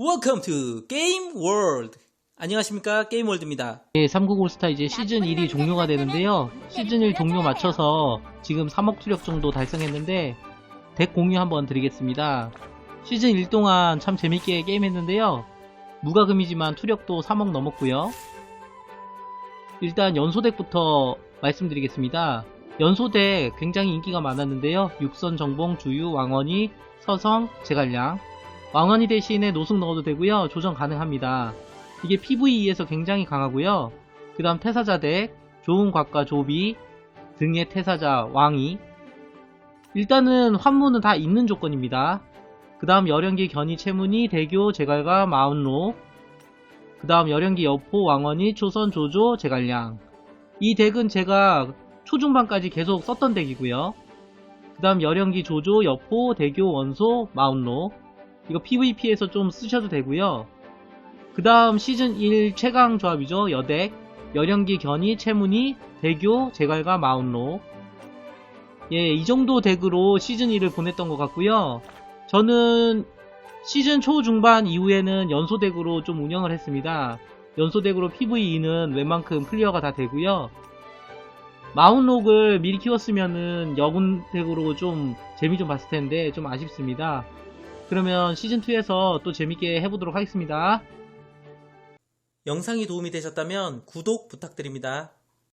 Welcome to Game World. 안녕하십니까 게임월드입니다. 네, 삼국 올스타 이제 시즌 1이 종료가 되는데요. 시즌 1 종료 맞춰서 지금 3억 투력 정도 달성했는데 덱 공유 한번 드리겠습니다. 시즌 1 동안 참 재밌게 게임했는데요. 무과금이지만 투력도 3억 넘었고요. 일단 연소덱부터 말씀드리겠습니다. 연소덱 굉장히 인기가 많았는데요. 육선 정봉, 주유, 왕원이, 서성, 제갈량. 왕원이 대신에 노숙 넣어도 되고요. 조정 가능합니다. 이게 PVE에서 굉장히 강하고요. 그 다음 태사자 덱, 좋은 곽과 조비, 등의 태사자 왕이. 일단은 환문은 다 있는 조건입니다. 그 다음 열연기 견이 채문이 대교 제갈과 마운로. 그 다음 열연기 여포 왕원이 초선 조조 제갈량. 이 덱은 제가 초중반까지 계속 썼던 덱이고요. 그 다음 열연기 조조 여포 대교 원소 마운로. 이거 PVP에서 좀 쓰셔도 되고요. 그 다음 시즌 1 최강 조합이죠. 여덱, 열연기 견이, 채문이, 대교, 제갈과 마운로. 예, 이 정도 덱으로 시즌 1을 보냈던 것 같고요. 저는 시즌 초중반 이후에는 연소 덱으로 좀 운영을 했습니다. 연소 덱으로 PVE는 웬만큼 클리어가 다 되고요. 마운록을 미리 키웠으면은 여군 덱으로 좀 재미 좀 봤을 텐데 좀 아쉽습니다. 그러면 시즌2에서 또 재밌게 해보도록 하겠습니다. 영상이 도움이 되셨다면 구독 부탁드립니다.